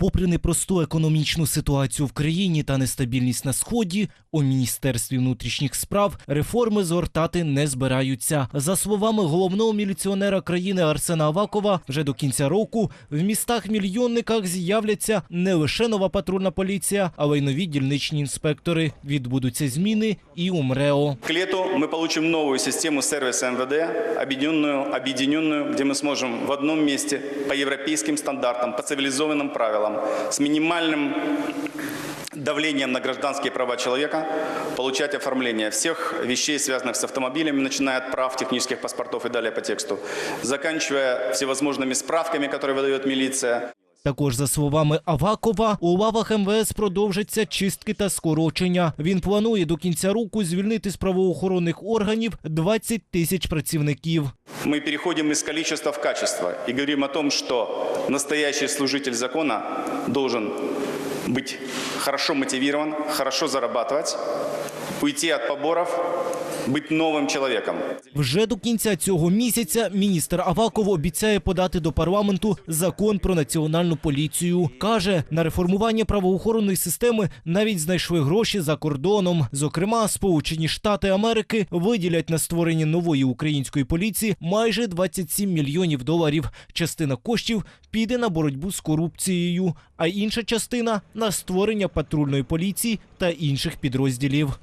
Попри непросту економічну ситуацію в країні та нестабільність на сході, у міністерстві внутрішніх справ реформи згортати не збираються. За словами головного міліціонера країни Арсена Авакова, вже до кінця року в містах-мільйонниках з'являться не лише нова патрульна поліція, але й нові дільничні інспектори. Відбудуться зміни і у МРЕО. К лету мы получим новую систему сервиса МВД, объединенную, объединенную, где мы сможем в одном месте по европейским стандартам, по цивилизованным правилам, с минимальным давлением на гражданские права человека, получать оформление всех вещей, связанных с автомобилями, начиная от прав, технических паспортов и далее по тексту, заканчивая всевозможными справками, которые выдает милиция. Також за словами Авакова, у лавах МВС продовжаться чистки та скорочення. Він планує до кінця року звільнити з правоохоронних органів 20 тисяч працівників. Мы переходим из количества в качество и говорим о том, что настоящий служитель закона должен быть хорошо мотивирован, хорошо зарабатывать, уйти от поборов, быть новым человеком. Вже до кінця цього місяця міністр Аваков обіцяє подати до парламенту закон про національну поліцію. Каже, на реформування правоохоронної системи навіть знайшли гроші за кордоном. Зокрема, Сполучені Штати Америки виділять на створення нової української поліції майже 27 мільйонів доларів. Частина коштів піде на боротьбу з корупцією, а інша частина на створення патрульної поліції та інших підрозділів.